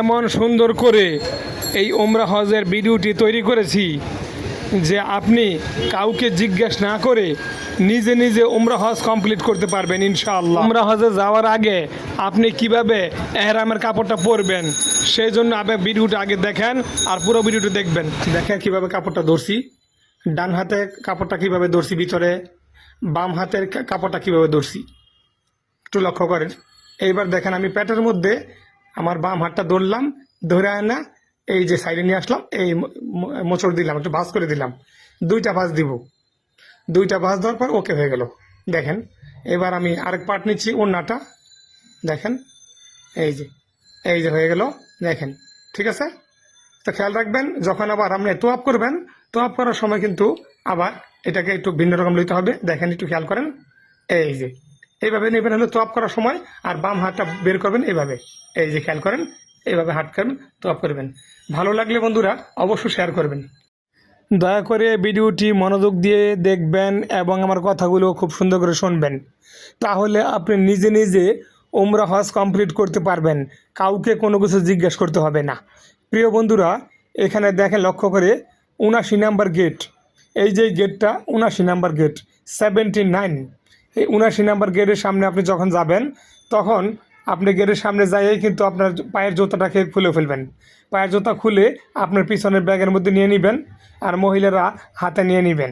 এমন সুন্দর করে এই ওমরা হজের ভিডিওটি তৈরি করেছি যে আপনি কাউকে জিজ্ঞেস না করে নিজে নিজে উমরা হজ কমপ্লিট করতে পারবেন ইনশাআল্লাহ। উমরা হজে যাওয়ার আগে আপনি কীভাবে এহরামের কাপড়টা পরবেন সেই জন্য আপনি ভিডিওটা আগে দেখেন আর পুরো ভিডিওটা দেখবেন। দেখেন কীভাবে কাপড়টা ধরছি। ডান হাতে কাপড়টা কীভাবে ধরছি ভিতরে বাম হাতের কাপড়টা কীভাবে ধরছি একটু লক্ষ্য করেন। এইবার দেখেন আমি প্যাটের মধ্যে আমার বাম হাতটা ধরলাম, ধরে আনা, এই যে সাইডে নিয়ে আসলাম, এই মোচড় দিলাম, একটু ভাঁজ করে দিলাম। দুইটা ভাঁজ দিব। দুইটা ভাঁজ দেওয়ার পর ওকে হয়ে গেল। দেখেন, এবার আমি আরেক পার্ট নিচ্ছি ওড়নাটা। দেখেন, এই যে এই যে হয়ে গেল। দেখেন, ঠিক আছে? তো খেয়াল রাখবেন, যখন আবার আপনি তোয়াপ করবেন তোয়াপ করার সময় কিন্তু আবার এটাকে একটু ভিন্ন রকম লইতে হবে। দেখেন, একটু খেয়াল করেন। এই যে এইভাবে নেবেন হলো তোয়াপ করার সময়, আর বাম হাতটা বের করবেন এইভাবে। এই যে খেয়াল করেন, এইভাবে হাত করেন তোয়াপ করবেন। ভালো লাগলে বন্ধুরা অবশ্যই শেয়ার করবেন। দয়া করে ভিডিওটি মনোযোগ দিয়ে দেখবেন এবং আমার কথাগুলো খুব সুন্দর করে শুনবেন। তাহলে আপনি নিজে নিজে ওমরা হজ কমপ্লিট করতে পারবেন। কাউকে কোনো কিছু জিজ্ঞেস করতে হবে না। প্রিয় বন্ধুরা, এখানে দেখেন লক্ষ্য করে উনাশি নাম্বার গেট এই যে গেটটা উনাশি নাম্বার গেট সেভেন্টি নাইন এই উনাশি নাম্বার গেটের সামনে আপনি যখন যাবেন, তখন আপনি গেটের সামনে যাইয়েই কিন্তু আপনার পায়ের জুতাটাকে খুলে ফেলবেন। পায়ের জুতা খুলে আপনার পিছনের ব্যাগের মধ্যে নিয়ে নেবেন আর মহিলারা হাতে নিয়ে নেবেন।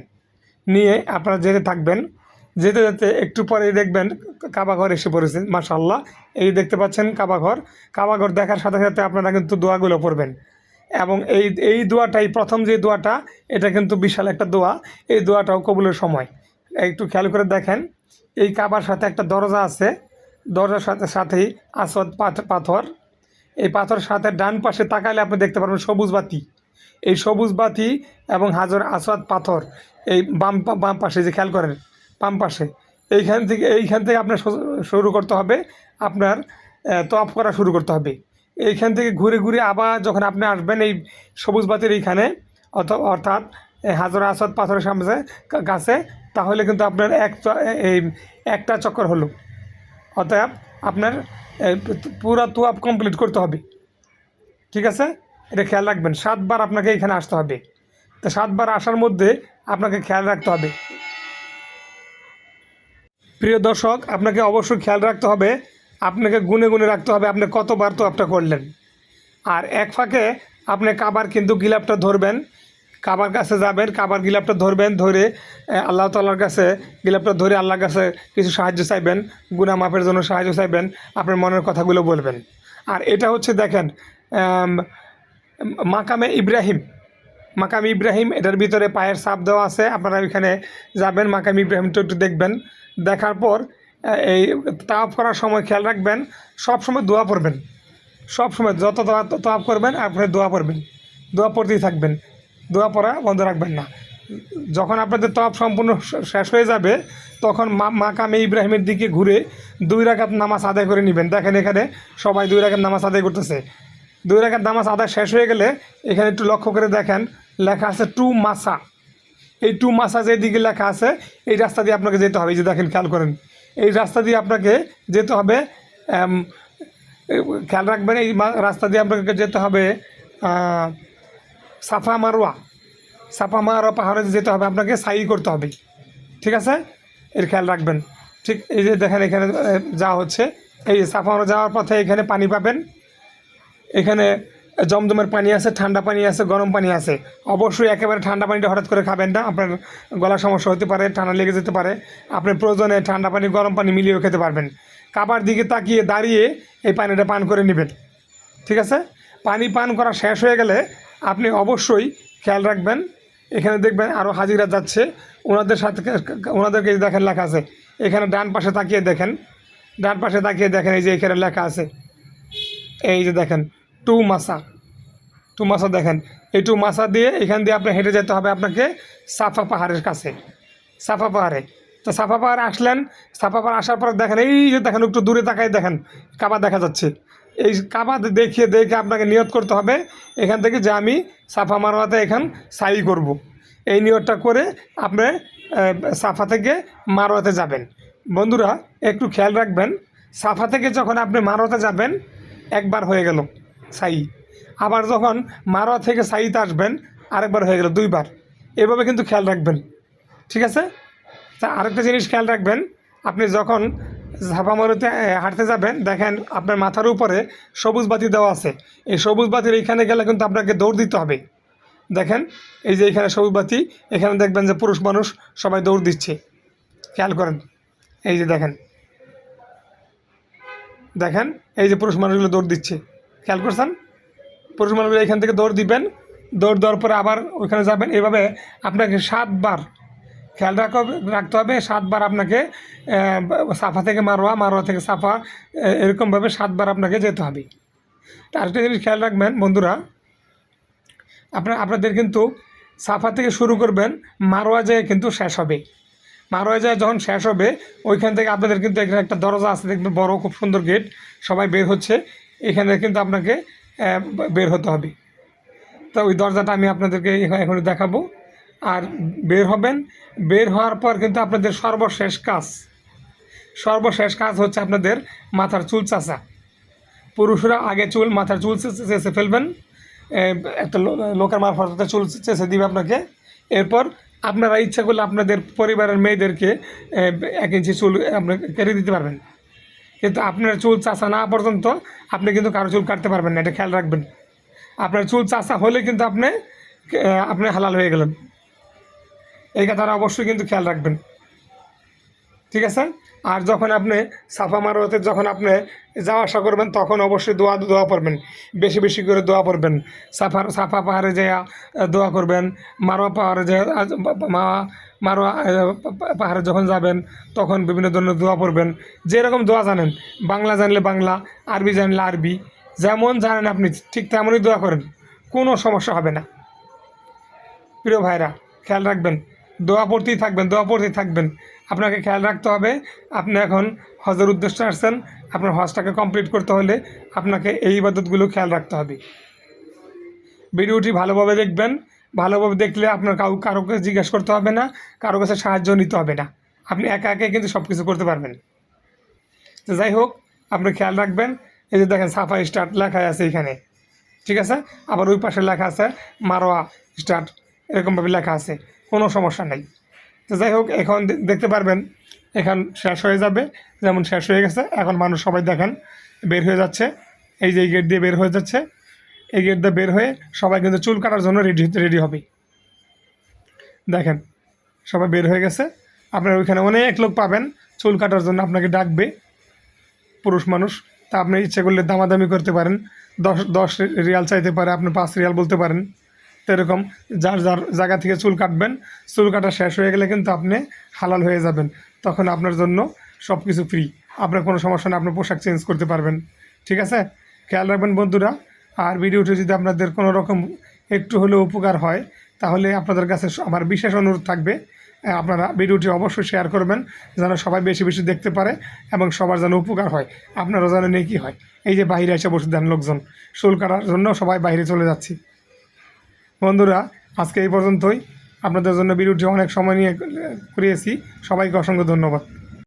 নিয়ে আপনারা যেতে থাকবেন। যেতে যেতে একটু পরে দেখবেন কাবাঘর এসে পড়েছে মাশাল্লাহ এই দেখতে পাচ্ছেন কাবাঘর। কাবাঘর দেখার সাথে সাথে আপনারা কিন্তু দোয়াগুলো পড়বেন। এবং এই এই দোয়াটাই, প্রথম যে দোয়াটা, এটা কিন্তু বিশাল একটা দোয়া। এই দোয়াটাও কবুলের সময়। একটু খেয়াল করে দেখেন। এই কাবার সাথে একটা দরজা আছে। দরজার সাথে সাথেই আসদ পাথ- পাথর। এই পাথর সাথে ডান পাশে তাকালে আপনি দেখতে পারবেন সবুজ বাতি। এই সবুজ বাতি এবং হাজর আসওয়াদ পাথর এই বাম বাম পাশে যে খেয়াল করেন, বাম পাশে। এইখান থেকে এইখান থেকে আপনার শুরু করতে হবে। আপনার তফ করা শুরু করতে হবে। এইখান থেকে ঘুরে ঘুরে আবার যখন আপনি আসবেন এই সবুজ বাতির এইখানে অর্থাৎ হাজর আসওয়াদ পাথরের সামনে কাছে তাহলে কিন্তু আপনার এক এই একটা চক্কর হলো। অতএব আপনার পুরা তোয়াপ কমপ্লিট করতে হবে। ঠিক আছে? এটা খেয়াল রাখবেন। সাতবার আপনাকে এখানে আসতে হবে। তো সাতবার আসার মধ্যে আপনাকে খেয়াল রাখতে হবে। প্রিয় দর্শক, আপনাকে অবশ্যই খেয়াল রাখতে হবে। আপনাকে গুনে গুনে রাখতে হবে। আপনি কতবার তো আপটা করলেন। আর এক ফাঁকে আপনি কাবার কিন্তু গিলাপটা ধরবেন। কাবার কাছে যাবেন, কাবার গিলাপটা ধরবেন, ধরে আল্লাহ তাল্লার কাছে গিলাপটা ধরে আল্লাহর কাছে কিছু সাহায্য চাইবেন গুনা মাপের জন্য সাহায্য চাইবেন, আপনার মনের কথাগুলো বলবেন। আর এটা হচ্ছে দেখেন মাকামে ইব্রাহিম, মাকাম ইব্রাহিম, এটার ভিতরে পায়ের ছাপ দেওয়া আছে, আপনারা এখানে যাবেন, মাকাম ইব্রাহিমটা একটু দেখবেন। দেখার পর এই তাপ করার সময় খেয়াল রাখবেন, সব সময় দোয়া পড়বেন। সব সময় যত তাপ করবেন আপনি দোয়া পড়বেন, দোয়া পড়তেই থাকবেন। দোয়া পড়া বন্ধ রাখবেন না। যখন আপনাদের তপ সম্পূর্ণ শেষ হয়ে যাবে, তখন মা- মাকামে ইব্রাহিমের দিকে ঘুরে দুই রাকাত নামাজ আদায় করে নেবেন। দেখেন এখানে সবাই দুই রাকাত নামাজ আদায় করতেছে। দুই রাকাত নামাজ আদায় শেষ হয়ে গেলে এখানে একটু লক্ষ্য করে দেখেন, লেখা আছে টু মাসা। এই টু মাসা যেদিকে লেখা আছে, এই রাস্তা দিয়ে আপনাকে যেতে হবে। এই যে দেখেন, খেয়াল করেন, এই রাস্তা দিয়ে আপনাকে যেতে হবে খেয়াল রাখবেন, এই রাস্তা দিয়ে আপনাকে যেতে হবে সাফা মারোয়া। সাফা মারোয়া পাহাড়ে যেতে হবে, আপনাকে সাই করতে হবে। ঠিক আছে? এর খেয়াল রাখবেন। ঠিক এই যে দেখেন এখানে যাওয়া হচ্ছে, এই সাফা মারোয়া যাওয়ার পথে এখানে পানি পাবেন। এখানে জমজমের পানি আছে, ঠান্ডা পানি আছে, গরম পানি আছে। অবশ্যই একেবারে ঠান্ডা পানিটা হঠাৎ করে খাবেন না, আপনার গলার সমস্যা হতে পারে, ঠান্ডা লেগে যেতে পারে। আপনি প্রয়োজনে ঠান্ডা পানি, গরম পানি মিলিয়েও খেতে পারবেন। কাবার দিকে তাকিয়ে দাঁড়িয়ে এই পানিটা পান করে নেবেন। ঠিক আছে? পানি পান করা শেষ হয়ে গেলে আপনি অবশ্যই খেয়াল রাখবেন। এখানে দেখবেন আরও হাজিরা যাচ্ছে। ওনাদের সাথে ওনাদেরকে দেখেন লেখা আছে। এখানে ডান পাশে তাকিয়ে দেখেন। ডান পাশে তাকিয়ে দেখেন এই যে এখানে লেখা আছে। এই যে দেখেন, টু মাসা। টু মাসা দেখেন। এই টু মাসা দিয়ে এখান দিয়ে আপনি হেঁটে যেতে হবে আপনাকে সাফা পাহাড়ের কাছে। সাফা পাহাড়ে। তো সাফা পাহাড়ে আসলেন। সাফা পাহাড় আসার পর দেখেন, এই যে দেখেন, একটু দূরে তাকাই দেখেন। কাবা দেখা যাচ্ছে। এই কাবা দেখিয়ে দেখে আপনাকে নিয়ত করতে হবে। এখান থেকে যে আমি সাফা মারোয়াতে এখান সাই করব। এই নিয়তটা করে আপনি সাফা থেকে মারোয়াতে যাবেন। বন্ধুরা, একটু খেয়াল রাখবেন, সাফা থেকে যখন আপনি মারোয়াতে যাবেন, একবার হয়ে গেল সাই। আবার যখন মারোয়া থেকে সাইতে আসবেন, আরেকবার হয়ে গেল দুইবার। এভাবে কিন্তু খেয়াল রাখবেন। ঠিক আছে? তা আরেকটা জিনিস খেয়াল রাখবেন, আপনি যখন ঝাপামারুতে এ, হাঁটতে যাবেন দেখেন আপনার মাথার উপরে সবুজ বাতি দেওয়া আছে। এই সবুজ বাতির এইখানে গেলে কিন্তু আপনাকে দৌড় দিতে হবে। দেখেন এই যে এখানে সবুজ বাতি এখানে দেখবেন যে পুরুষ মানুষ সবাই দৌড় দিচ্ছে। খেয়াল করেন এই যে দেখেন। দেখেন এই যে পুরুষ মানুষগুলো দৌড় দিচ্ছে। খেয়াল করছেন? পুরুষ মানুষগুলো এখান থেকে দৌড় দিবেন দৌড় দেওয়ার পরে আবার ওইখানে যাবেন। এভাবে আপনাকে সাতবার খেয়াল রাখা, রাখতে হবে, সাতবার আপনাকে সাফা থেকে মারোয়া মারোয়া থেকে সাফা এরকমভাবে সাতবার আপনাকে যেতে হবে। আরেকটা জিনিস খেয়াল রাখবেন বন্ধুরা, আপনার, আপনাদের কিন্তু সাফা থেকে শুরু করবেন, মারোয়া যেয়ে কিন্তু শেষ হবে। মারোয়া যায় যখন শেষ হবে, ওইখান থেকে আপনাদের কিন্তু এখানে একটা দরজা আছে, দেখবেন বড়, খুব সুন্দর গেট, সবাই বের হচ্ছে, এখানে কিন্তু আপনাকে বের হতে হবে। তো ওই দরজাটা আমি আপনাদেরকে এখন এখন দেখাবো। আর বের হবেন। বের হওয়ার পর কিন্তু আপনাদের সর্বশেষ কাজ। সর্বশেষ কাজ হচ্ছে আপনাদের মাথার চুল চাচা। পুরুষরা আগে চুল, মাথার চুল চেঁচে ফেলবেন। একটা লোকের মারফতে চুল চেঁচে দিবে আপনাকে। এরপর আপনারা ইচ্ছা করলে আপনাদের পরিবারের মেয়েদেরকে এক ইঞ্চি চুল আপনাকে কেটে দিতে পারবেন। কিন্তু আপনার চুল চাচা না পর্যন্ত আপনি কিন্তু কারও চুল কাটতে পারবেন না, এটা খেয়াল রাখবেন। আপনার চুল চাচা হলে কিন্তু আপনি আপনি হালাল হয়ে গেলেন। এই কথাটা অবশ্যই কিন্তু খেয়াল রাখবেন। ঠিক আছে? আর যখন আপনি সাফা মারোয়াতে যখন আপনি যাওয়া আসা করবেন, তখন অবশ্যই দোয়া দোয়া পড়বেন। বেশি বেশি করে দোয়া পড়বেন। সাফার সাফা পাহাড়ে যে দোয়া করবেন। মারোয়া পাহাড়ে যে মা মারোয়া পাহাড়ে যখন যাবেন, তখন বিভিন্ন ধরনের দোয়া পড়বেন। যেরকম দোয়া জানেন, বাংলা জানলে বাংলা, আরবি জানলে আরবি, যেমন জানেন আপনি, ঠিক তেমনই দোয়া করেন। কোনো সমস্যা হবে না। প্রিয় ভাইরা, খেয়াল রাখবেন। দোয়া পড়তেই থাকবেন, দোয়া পড়তেই থাকবেন। আপনাকে খেয়াল রাখতে হবে, আপনি এখন হজের উদ্দেশ্যে আসছেন, আপনার হজটাকে কমপ্লিট করতে হলে আপনাকে এই ইবাদতগুলো খেয়াল রাখতে হবে। ভিডিওটি ভালোভাবে দেখবেন, ভালোভাবে দেখলে আপনার কাউ, কারও কাছে জিজ্ঞেস করতে হবে না, কারও কাছে সাহায্য নিতে হবে না। আপনি একা একাই কিন্তু সব কিছু করতে পারবেন। তো যাই হোক, আপনি খেয়াল রাখবেন, এই যে দেখেন সাফা স্টার্ট লেখা আছে এখানে। ঠিক আছে? আবার ওই পাশে লেখা আছে মারোয়া স্টার্ট, এরকমভাবে লেখা আছে। কোনো সমস্যা নেই। তো যাই হোক, এখন দেখতে পারবেন, এখন শেষ হয়ে যাবে। যেমন শেষ হয়ে গেছে, এখন মানুষ সবাই দেখেন, বের হয়ে যাচ্ছে। এই যে এই গেট দিয়ে বের হয়ে যাচ্ছে। এই গেট দিয়ে বের হয়ে সবাই কিন্তু চুল কাটার জন্য রেডি রেডি হবে। দেখেন, সবাই বের হয়ে গেছে। আপনার ওইখানে অনেক লোক পাবেন, চুল কাটার জন্য আপনাকে ডাকবে। পুরুষ, মানুষ, তা আপনি ইচ্ছে করলে দামাদামি করতে পারেন। দশ দশ রিয়াল চাইতে পারে, আপনি পাঁচ রিয়াল বলতে পারেন। এরকম যার যার জায়গা থেকে চুল কাটবেন, চুল কাটা শেষ হয়ে গেলে কিন্তু আপনি হালাল হয়ে যাবেন। তখন আপনার জন্য সব কিছু ফ্রি আপনার কোনো সমস্যা নেই আপনার পোশাক চেঞ্জ করতে পারবেন। ঠিক আছে? খেয়াল রাখবেন বন্ধুরা, আর ভিডিওটি যদি আপনাদের কোনো রকম একটু হলেও উপকার হয়, তাহলে আপনাদের কাছে আমার বিশেষ অনুরোধ থাকবে আপনারা ভিডিওটি অবশ্যই শেয়ার করবেন, যেন সবাই বেশি বেশি দেখতে পারে এবং সবার যেন উপকার হয়। আপনারা যেন নেই হয়। এই যে বাইরে এসে বসে দেন লোকজন। চুল কাটার জন্য সবাই বাইরে চলে যাচ্ছি। বন্ধুরা আজকে এই পর্যন্তই। আপনাদের জন্য বিরুদ্ধে অনেক সময় নিয়ে করিয়েছি। সবাইকে অসংখ্য ধন্যবাদ।